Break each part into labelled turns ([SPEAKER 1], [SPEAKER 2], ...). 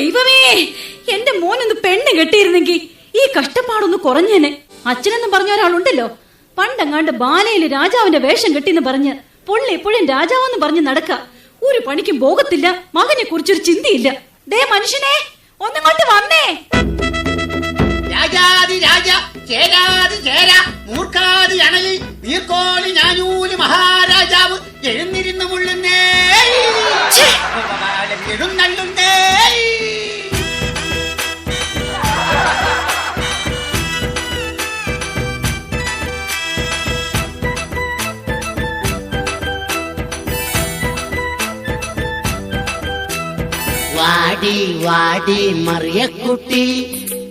[SPEAKER 1] ദൈവമേ എന്റെ മോനൊന്ന് പെണ്ണ് കെട്ടിയിരുന്നെങ്കിൽ ഈ കഷ്ടപ്പാടൊന്ന് കുറഞ്ഞേനെ. അച്ഛനെന്നും പറഞ്ഞ ഒരാളുണ്ടല്ലോ. പണ്ടങ്ങാണ്ട് ബാലയിൽ രാജാവിന്റെ വേഷം കെട്ടിന്ന് പറഞ്ഞ് പുള്ളി എപ്പോഴും രാജാവെന്ന് പറഞ്ഞ് നടക്ക. ഒരു പണിക്കും പോകത്തില്ല മകനെ കുറിച്ചൊരു ചിന്തയില്ല. ദേ മനുഷ്യനെ ഒന്നിങ്ങോട്ട് വന്നേ.
[SPEAKER 2] രാജാതി രാജ ചേരാതി ചേര മൂർഖാതി അണലി നീർക്കോളി ഞാനൂലി മഹാരാജാവ് എഴുന്നിരുന്നു മുള്ളുന്നേ. വാടി വാടി മറിയക്കുട്ടി.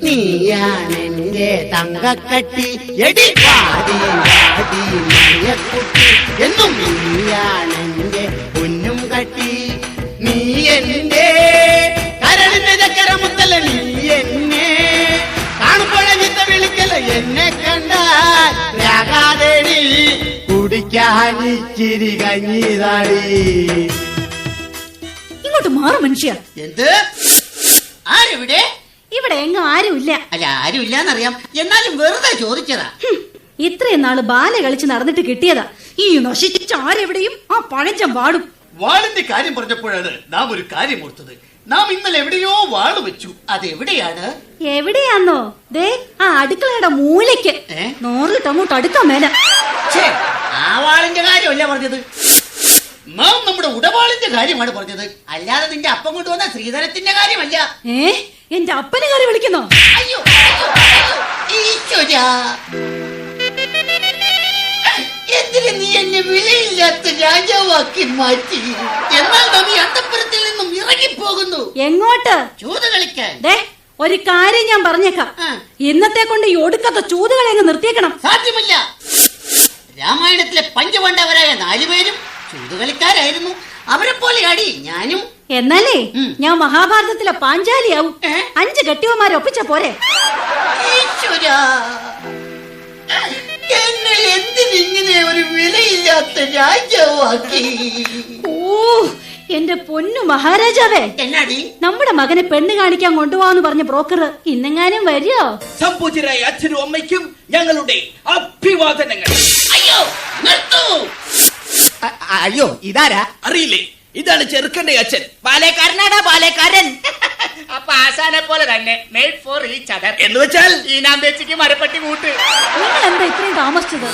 [SPEAKER 2] നീയാണെന്റെ തങ്കക്കട്ടി. എടി വാടി വാടി മറിയക്കുട്ടി. എന്നും നീയാണെന്റെ പൊന്നും കട്ടി. നീ എന്റെ കരളിന്റെ ചക്കര നീ എന്നെ കാണുമ്പോഴെ വിത്ത വിളിക്കല എന്നെ കണ്ടാൽ രാഗാതെ നീ കുടിക്കാൻ ഇച്ചിരി കഞ്ഞിതാടി
[SPEAKER 1] ഇങ്ങോട്ട് മാറും മനുഷ്യ.
[SPEAKER 2] എന്ത്? ആരെവിടെ?
[SPEAKER 1] ഇവിടെ എങ്ങും ആരുമില്ല.
[SPEAKER 2] അല്ല ആരുമില്ലാന്നറിയാം. എന്നാലും വെറുതെ ചോദിച്ചതാ.
[SPEAKER 1] ഇത്രയും നാൾ ബാല കളിച്ച് നടന്നിട്ട് കിട്ടിയതാ. ഈ നശിച്ച ആരെവിടെയും ആ പഴഞ്ചം വാടും.
[SPEAKER 3] വാളിന്റെ കാര്യം പറഞ്ഞപ്പോഴാണ് നാം ഒരു കാര്യം ഓർത്തത്. നാം ഇന്നലെ എവിടെയോ വാൾ വെച്ചു.
[SPEAKER 2] അത് എവിടെയാണ്
[SPEAKER 1] എവിടെയാന്നോ? ദേ ആ അടുക്കളയുടെ മൂലയ്ക്ക്.
[SPEAKER 2] ഏ?
[SPEAKER 1] നോറിട്ട് അങ്ങോട്ട് അടുക്കാൻ മേല.
[SPEAKER 2] ഛേ, ആ വാളിന്റെ കാര്യമല്ല പറഞ്ഞത്.
[SPEAKER 3] നാം നമ്മുടെ ഉടവാളിന്റെ കാര്യമാണ് പറഞ്ഞത്.
[SPEAKER 2] അല്ലാതെ നിന്റെ അപ്പം കൊണ്ടുവന്ന ശ്രീധരത്തിന്റെ കാര്യമല്ല.
[SPEAKER 1] ഏ? എന്റെ അപ്പനെ കയറി വിളിക്കുന്നോ?
[SPEAKER 2] അയ്യോ ഈശ്വരാ. എന്തിന് നീ എന്നെ വിലയില്ലാത്ത രാജാവാക്കി മാറ്റി? എന്നാൽ നാം ഈ അന്തപ്പുരത്തിൽ നിന്നും ഇറങ്ങിപ്പോകുന്നു.
[SPEAKER 1] എങ്ങോട്ട്?
[SPEAKER 2] ചൂത് കളിക്കാൻ.
[SPEAKER 1] ദേ ഒരു കാര്യം ഞാൻ പറഞ്ഞേക്കാം. ഇന്നത്തെ കൊണ്ട് ഈ ഒടുക്കത്തെ ചൂതുകളെ അങ്ങ് നിർത്തിയേക്കണം.
[SPEAKER 2] സാധ്യമല്ല. രാമായണത്തിലെ പഞ്ചപാണ്ഡവരായ നാലുപേരും ചൂതുകളിക്കാരായിരുന്നു അവരെ പോലെ അടി ഞാനും.
[SPEAKER 1] എന്നാലേ ഞാൻ മഹാഭാരതത്തിലെ പാഞ്ചാലിയാവും. അഞ്ച് കെട്ടിയവന്മാരെ ഒപ്പിച്ച പോരെ.
[SPEAKER 2] എന്നെ എന്തിനിങ്ങനെ ഒരു വിലയില്ലാത്ത രാജാവാക്കി?
[SPEAKER 1] ഓ എന്റെ പൊന്നു മഹാരാജാവേ.
[SPEAKER 2] എന്നാടി?
[SPEAKER 1] നമ്മുടെ മകനെ പെണ്ണ് കാണിക്കാൻ കൊണ്ടുപോവാന്ന് പറഞ്ഞ ബ്രോക്കർ ഇന്നെങ്ങാനും വരുമോ
[SPEAKER 4] സംപൂജ്യരായ അച്ഛനും അമ്മയ്ക്കും ഞങ്ങളുടെ അഭിവാദനങ്ങൾ.
[SPEAKER 2] അയ്യോ
[SPEAKER 5] ഇതാരാ?
[SPEAKER 4] അറിയില്ലേ? ഇതാണ് ചെറുക്കന്റെ അച്ഛൻ.
[SPEAKER 5] ബാലേക്കാരനാടാ ബാലേക്കാരൻ.
[SPEAKER 2] അപ്പൊ ആശാനെ പോലെ തന്നെ മെയ്ഡ് ഫോർ ഈ ചതർ
[SPEAKER 4] എന്ന് വെച്ചാൽ
[SPEAKER 2] ഈ നാമ്പേച്ചിക്ക് മരപ്പട്ടി കൂട്ട്.
[SPEAKER 1] നിങ്ങൾ എന്താ ഇത്രയും താമസിച്ചത്?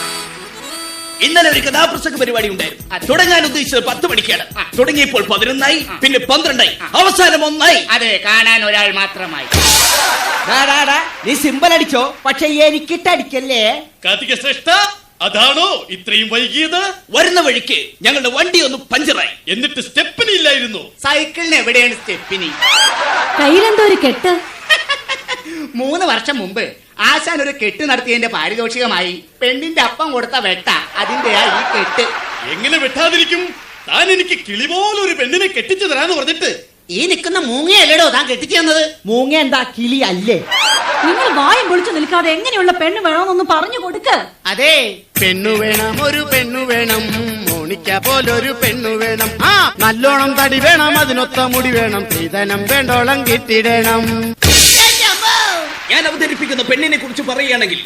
[SPEAKER 4] ഇന്നലെ ഒരു കഥാപ്രസംഗ പരിപാടി ഉണ്ടായിരുന്നു. തുടങ്ങാൻ ഉദ്ദേശിച്ചത് പത്ത് മണിക്കാണ്. തുടങ്ങിയപ്പോൾ പതിനൊന്നായി പിന്നെ പന്ത്രണ്ടായി അവസാനം ഒന്നായി.
[SPEAKER 2] അതെ കാണാൻ ഒരാൾ മാത്രമായി.
[SPEAKER 5] ഡാ, ഡാ, ഡാ, നീ സിമ്പൽ അടിച്ചോ? പക്ഷെ എനിക്കിട്ടടിക്കല്ലേ?
[SPEAKER 3] കാർത്തിക ശ്രേഷ്ഠ. അതാണോ ഇത്രയും വൈകിയത്?
[SPEAKER 4] വരുന്ന വഴിക്ക് ഞങ്ങളുടെ വണ്ടി ഒന്ന് പഞ്ചറായി.
[SPEAKER 3] എന്നിട്ട് സ്റ്റെപ്പിനി ഇല്ലായിരുന്നു
[SPEAKER 2] സൈക്കിളിന് എവിടെയാണ് സ്റ്റെപ്പിനി?
[SPEAKER 1] കയ്യിലെന്തോ ഒരു കെട്ട്.
[SPEAKER 2] മൂന്ന് വർഷം മുമ്പ് ആശാൻ ഒരു കെട്ട് നടത്തിയതിന്റെ പാരിതോഷികമായി പെണ്ണിന്റെ അപ്പം കൊടുത്ത വെട്ട അതിന്റെയാ ഈ കെട്ട്.
[SPEAKER 3] എങ്ങനെ വെട്ടാതിരിക്കും? താൻ എനിക്ക് കിളി പോലെ ഒരു പെണ്ണിനെ കെട്ടിച്ചു തരാന്ന് പറഞ്ഞിട്ട്.
[SPEAKER 2] ഈ നിൽക്കുന്ന മൂങ്ങയല്ലേടോ താൻ കെട്ടിച്ചു തന്നത്?
[SPEAKER 5] മൂങ്ങ എന്താ കിളി അല്ലേ?
[SPEAKER 1] നിങ്ങൾ വായം പൊളിച്ചു നിൽക്കാതെ എങ്ങനെയുള്ള പെണ്ണ് വേണമെന്നൊന്ന് പറഞ്ഞു കൊടുക്ക്.
[SPEAKER 2] അതെ. പെണ്ണു വേണം ഒരു പെണ്ണു വേണം. മോണിക്ക പോലൊരു പെണ്ണു വേണം. ആ നല്ലോണം തടി വേണം അതിനൊത്ത മുടി വേണം. സ്ത്രീധനം വേണ്ടോളം കിട്ടിടണം.
[SPEAKER 4] ഞാൻ അവതരിപ്പിക്കുന്ന പെണ്ണിനെ കുറിച്ച് പറയുകയാണെങ്കിൽ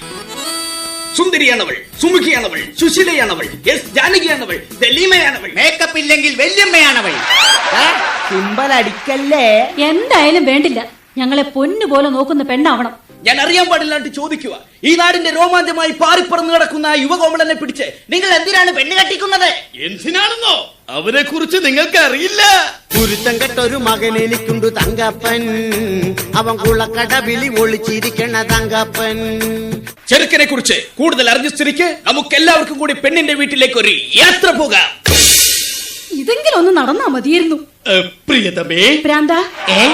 [SPEAKER 4] സുന്ദരിയാണവൾ സുമുഖിയാണവൾ സുശീലയാണവൾ എസ് ജാനകിയാണവൾ ദലീമയാണവൾ.
[SPEAKER 2] മേക്കപ്പ് ഇല്ലെങ്കിൽ വല്യമ്മയാണവൾ.
[SPEAKER 5] സിമ്പൽ അടിക്കല്ലേ?
[SPEAKER 1] എന്തായാലും വേണ്ടില്ല. ഞങ്ങളെ പൊന്നുപോലെ നോക്കുന്ന പെണ്ണാവണം.
[SPEAKER 4] ഞാൻ അറിയാൻ പാടില്ലാണ്ട് ചോദിക്കുക. ഈ നാടിന്റെ രോമാഞ്ചമായി പാറിപ്പറന്ന് കിടക്കുന്ന ആ യുവകോമളനെ പിടിച്ച് നിങ്ങൾ എന്തിനാണ് പെണ്ണ് കെട്ടിക്കുന്നത്?
[SPEAKER 3] എന്തിനാണെന്നോ? അവരെ കുറിച്ച് നിങ്ങൾക്ക് അറിയില്ല
[SPEAKER 2] കുരുത്തം കെട്ടൊരു മകൻ എനിക്കുണ്ട് തങ്കപ്പൻ. അവൻ കുളക്കടവിളി ഒളിച്ചിരിക്കണ തങ്കപ്പൻ.
[SPEAKER 4] ചെറുക്കനെ കുറിച്ച് കൂടുതൽ അറിഞ്ഞ സ്ഥിതിക്ക് നമുക്ക് എല്ലാവർക്കും കൂടി പെണ്ണിന്റെ വീട്ടിലേക്ക് ഒരു യാത്ര പോകാം.
[SPEAKER 1] ഇതെങ്കിലും ഒന്ന് നടന്നാ മതിയായിരുന്നു.
[SPEAKER 3] പ്രിയതമേ.
[SPEAKER 1] പ്രാന്താ
[SPEAKER 2] ഏ?
[SPEAKER 3] ഏ,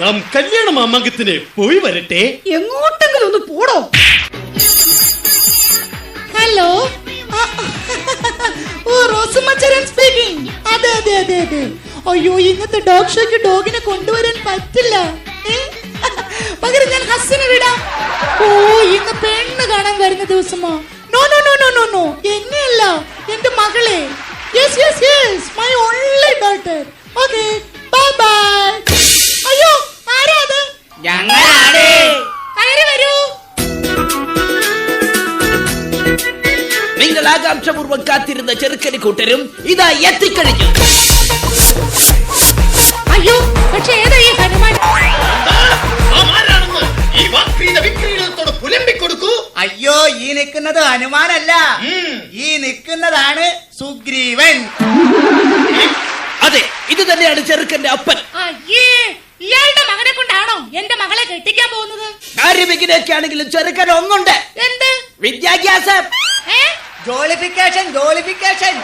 [SPEAKER 3] നാം കല്യാണ മാമാങ്കത്തിന് പോയി വരട്ടെ.
[SPEAKER 1] എങ്ങോട്ടെങ്കിലും ഒന്ന് പോടോ.
[SPEAKER 6] ഹലോ. ഓ റോസുമച്ചരൻ സ്പീക്കിംഗ് അതെ അതെ അതെ അതെ. അയ്യോ ഇന്നത്തെ ഡോഗ് ഷോയ്ക്ക് ഡോഗിനെ കൊണ്ടുവരാൻ പറ്റില്ല? പകരം ഞാൻ ഹസ്സിനെ വിടാം. ഓ ഇന്ന് പെണ്ണ് കാണാൻ വരുന്ന ദിവസമോ? No no no no no no എന്നെയല്ല എന്റെ മകളെ. Yes yes yes my only daughter okay
[SPEAKER 4] കാത്തിരുന്ന ചെറുക്കന് കൂട്ടരും ഇതാ എത്തിക്കഴിഞ്ഞു.
[SPEAKER 6] അയ്യോ പക്ഷെ ഏതാ ഈ ഹനുമാൻ?
[SPEAKER 5] അയ്യോ ഈ നിൽക്കുന്നത് ഹനുമാനല്ല. ഈ നിൽക്കുന്നതാണ് സുഗ്രീവൻ.
[SPEAKER 4] അതെ ഇത് തന്നെയാണ് ചെറുക്കന്റെ അപ്പൻ.
[SPEAKER 6] അയ്യേ ഇയാളുടെ മകനെ കൊണ്ടാണോ എന്റെ മകളെ കെട്ടിക്കാൻ പോകുന്നത്?
[SPEAKER 4] കാര്യം ഇങ്ങനെയൊക്കെ ആണെങ്കിലും ചെറുക്കൻ ഒന്നുണ്ട്
[SPEAKER 6] എന്ത്?
[SPEAKER 4] വിദ്യാഭ്യാസം.
[SPEAKER 6] ഏ?
[SPEAKER 5] ജോളിഫിക്കേഷൻ ജോളിഫിക്കേഷൻ.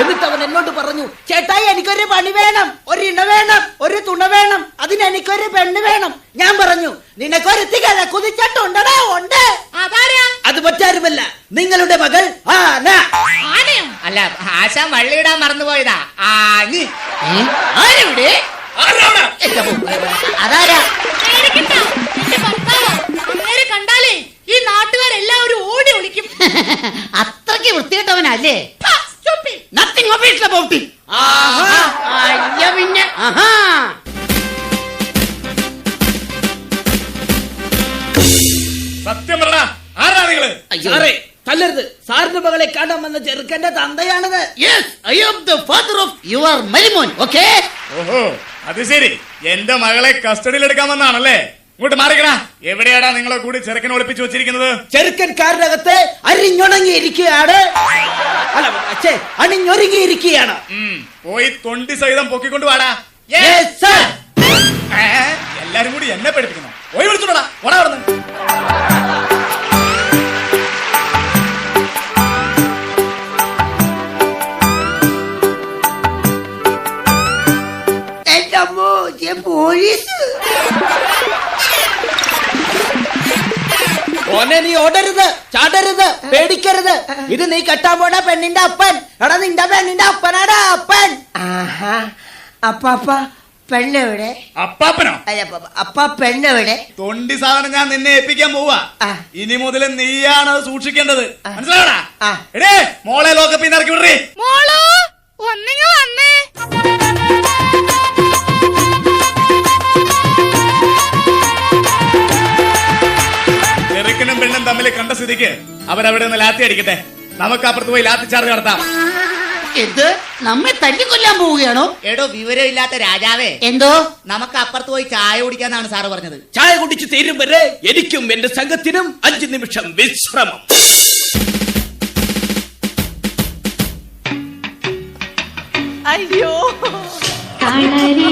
[SPEAKER 4] എന്നിട്ട് അവൻ എന്നോട് പറഞ്ഞു ചേട്ടായി എനിക്കൊരു പണി വേണം ഒരു ഇണ വേണം ഒരു തുണ വേണം അതിന് എനിക്കൊരു പെണ്ണ് വേണം. ഞാൻ പറഞ്ഞു നിനക്കൊരു തികഴ കുതിച്ചിട്ടുണ്ടടാ ഉണ്ട്. അത് മറ്റാരുമല്ല നിങ്ങളുടെ മകൾ ആന.
[SPEAKER 5] അല്ല ആശ വള്ളിയിടാൻ മറന്നുപോയതാ. ആനി ആരുടെ അതാരാ?
[SPEAKER 6] കണ്ടാലേ ഈ നാട്ടുകാരെല്ലാവരും ഓടി ഒളിക്കും.
[SPEAKER 1] അത്രയ്ക്ക് വൃത്തികെട്ടവനല്ലേ? നത്തിങ് ഒഫീഷ്യൽ അബൌട്ട് ഇറ്റ് അയ്യ പിന്നെ. ആഹാ.
[SPEAKER 7] സത്യം പറ ആരാ നിങ്ങൾ?
[SPEAKER 4] സാറേ തല്ലരുത്. സാറിന്റെ മകളെ കാണാൻ വന്ന ചെറുക്കന്റെ തന്തയാണത്.
[SPEAKER 1] Yes I am the father of your മരിമോൻ okay
[SPEAKER 7] ഓഹോ അത് ശരി. എന്റെ മകളെ കസ്റ്റഡിയിൽ എടുക്കാൻ വന്നാണല്ലേ ഇങ്ങോട്ട് മാറിക്കണ. എവിടെയാടാ നിങ്ങളെ കൂടി ചെറുക്കൻ ഒളിപ്പിച്ചു വെച്ചിരിക്കുന്നത്?
[SPEAKER 4] ചെറുക്കൻ കാറിനകത്ത് അരിഞ്ഞുണങ്ങിയിരിക്കുകയാണ്. അല്ല അച്ഛേ അണിഞ്ഞൊരുങ്ങിയിരിക്കുകയാണ്.
[SPEAKER 7] ഉം, പോയി തൊണ്ടി സഹിതം പൊക്കിക്കൊണ്ട് വാടാ.
[SPEAKER 4] Yes, sir.
[SPEAKER 7] ഏ, എല്ലാരും കൂടി എന്നെ പഠിപ്പിക്കണം പോയി വിളിച്ചോടാ. ഓടാ അവിടുന്ന്.
[SPEAKER 4] ഓനെ നീ ഓടരുത് ചാടരുത് പേടിക്കരുത്. ഇത് നീ കെട്ടാൻ പോണ പെണ്ണിന്റെ അപ്പൻ. എടാ നിന്റെ പെണ്ണിന്റെ അപ്പനാടാ അപ്പൻ.
[SPEAKER 8] ആഹാ അപ്പാപ്പ പെണ്ണെവിടെ?
[SPEAKER 7] അപ്പാപ്പനോ?
[SPEAKER 8] അല്ല അപ്പാപ്പ- അപ്പ പെണ്ണെവിടെ?
[SPEAKER 7] തൊണ്ടി സാധനം ഞാൻ നിന്നെ ഏൽപ്പിക്കാൻ പോവാ.
[SPEAKER 8] ആ.
[SPEAKER 7] ഇനി മുതൽ നീയാണ് അത് സൂക്ഷിക്കേണ്ടത്. മനസ്സിലാവടാ
[SPEAKER 8] ആ.
[SPEAKER 7] എടേ മോളെ ലോക്കപ്പിന്ന് ഇറക്കി വിടറി
[SPEAKER 6] മോളോ ഒന്നിങ്ങ വന്നേ.
[SPEAKER 7] തമ്മിൽ കണ്ട സ്ഥിതിക്ക് അവരവിടെ നിന്ന് ലാത്തി അടിക്കട്ടെ. നമുക്ക് അപ്പുറത്ത് പോയി ലാത്തി ചാർജ് നടത്താം.
[SPEAKER 1] എന്ത്? നമ്മെ തല്ലിക്കൊല്ലാൻ പോവുകയാണോ?
[SPEAKER 5] എടോ വിവരമില്ലാത്ത രാജാവേ.
[SPEAKER 1] എന്തോ?
[SPEAKER 5] നമുക്ക് അപ്പുറത്ത് പോയി ചായ കുടിക്കാന്നാണ് സാറ് പറഞ്ഞത്.
[SPEAKER 4] ചായ കുടിച്ച് തീരും വരെ എനിക്കും എന്റെ സംഘത്തിനും അഞ്ചു നിമിഷം വിശ്രമം.
[SPEAKER 9] അയ്യോ. വിളക്ക്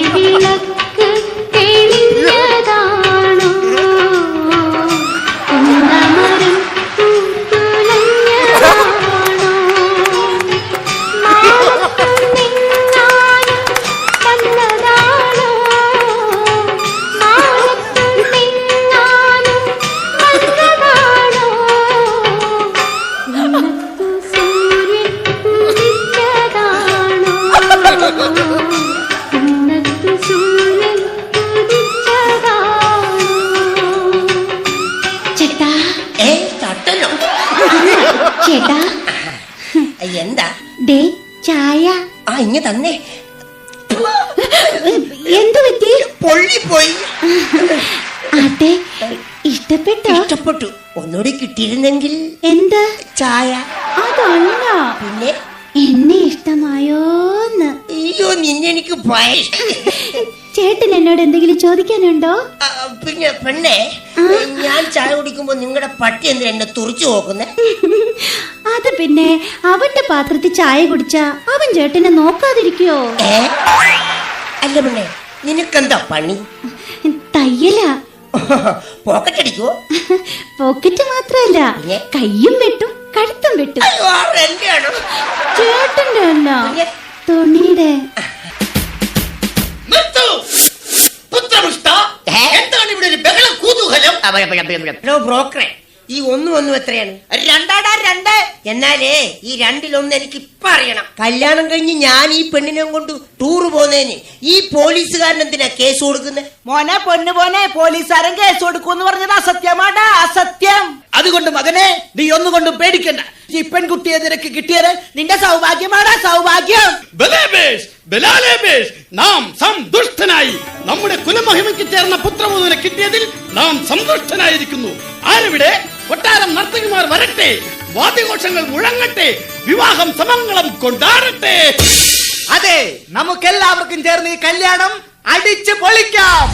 [SPEAKER 8] എന്താ?
[SPEAKER 9] ദേ ചായ.
[SPEAKER 8] ആ ഇങ്ങ തന്നെ.
[SPEAKER 9] എന്തു പറ്റി?
[SPEAKER 8] പൊള്ളിപ്പോയി.
[SPEAKER 9] അതെ ഇഷ്ടപ്പെട്ടോ?
[SPEAKER 8] ഇഷ്ടപ്പെട്ടു. ഒന്നുകൂടി കിട്ടിയിരുന്നെങ്കിൽ
[SPEAKER 9] എന്താ?
[SPEAKER 8] ചായ.
[SPEAKER 9] അതല്ല
[SPEAKER 8] പിന്നെ?
[SPEAKER 9] എന്നെ ഇഷ്ടമായോന്ന്.
[SPEAKER 8] അയ്യോ നിന്നെനിക്ക് ഭയ
[SPEAKER 9] ചേട്ടൻ എന്നോട് എന്തെങ്കിലും ചോദിക്കാനുണ്ടോ?
[SPEAKER 8] പിന്നെ പെണ്ണെ ഞാൻ ചായ കുടിക്കുമ്പോ നിങ്ങളുടെ പട്ടി എന്തിനാ എന്നെ തുറച്ചു നോക്കുന്നേ?
[SPEAKER 9] അത് പിന്നെ അവന്റെ പാത്രത്തിൽ ചായ കുടിച്ച അവൻ ചേട്ടനെ നോക്കാതിരിക്കോ?
[SPEAKER 8] അല്ല പെണ്ണെ നിനക്കെന്താ പണി?
[SPEAKER 9] തയ്യലാ.
[SPEAKER 8] പോക്കറ്റ് അടിക്കോ
[SPEAKER 9] പോക്കറ്റ് മാത്രല്ല? കയ്യും വെട്ടും കഴുത്തും വെട്ടും. ചേട്ടന്റെ അല്ല? തുണിയുടെ
[SPEAKER 3] നിർത്തൂ പുത്രമുഷ്ട എന്താണ് ഇവിടെ ഒരു ബഹള കൂതൂഹലം?
[SPEAKER 8] ഹലോ ബ്രോക്കറെ ഈ ഒന്നും ഒന്നും എത്രയാണ്?
[SPEAKER 5] രണ്ടാടാ രണ്ട്.
[SPEAKER 8] എന്നാലേ ഈ രണ്ടിലൊന്ന് എനിക്ക് ഇപ്പൊ അറിയണം. കല്യാണം കഴിഞ്ഞ് ഞാൻ ഈ പെണ്ണിനെ കൊണ്ട് ടൂർ പോകുന്നതിന് ഈ പോലീസുകാരൻ എന്തിനാ കേസ് കൊടുക്കുന്നത്
[SPEAKER 5] മോനെ പൊന്നു പോനെ പോലീസുകാരൻ കേസ് കൊടുക്കൂന്ന് പറഞ്ഞത് അസത്യമാടാ അസത്യം.
[SPEAKER 4] അതുകൊണ്ട് മകനെ നീ ഒന്നുകൊണ്ടും പേടിക്കണ്ട. ഈ പെൺകുട്ടിയെ നിനക്ക് കിട്ടിയത്? നിന്റെ സൗഭാഗ്യമാണ് സൗഭാഗ്യം?
[SPEAKER 2] ബലേബേഷ് ബലാലേബേഷ് നാം സന്തുഷ്ടനായി നമ്മുടെ കുലമഹിമയ്ക്ക് ചേർന്ന പുത്രമുതലെ കിട്ടിയതിൽ നാം സന്തുഷ്ടനായിരിക്കുന്നു ആരവിടെ? കൊട്ടാരം നർത്തകിമാർ വരട്ടെ. വാദ്യഘോഷങ്ങൾ മുഴങ്ങട്ടെ.
[SPEAKER 3] വിവാഹം സമംഗളം കൊണ്ടാടട്ടെ.
[SPEAKER 5] അതെ നമുക്കെല്ലാവർക്കും ചേർന്ന് ഈ കല്യാണം അടിച്ചു പൊളിക്കാം.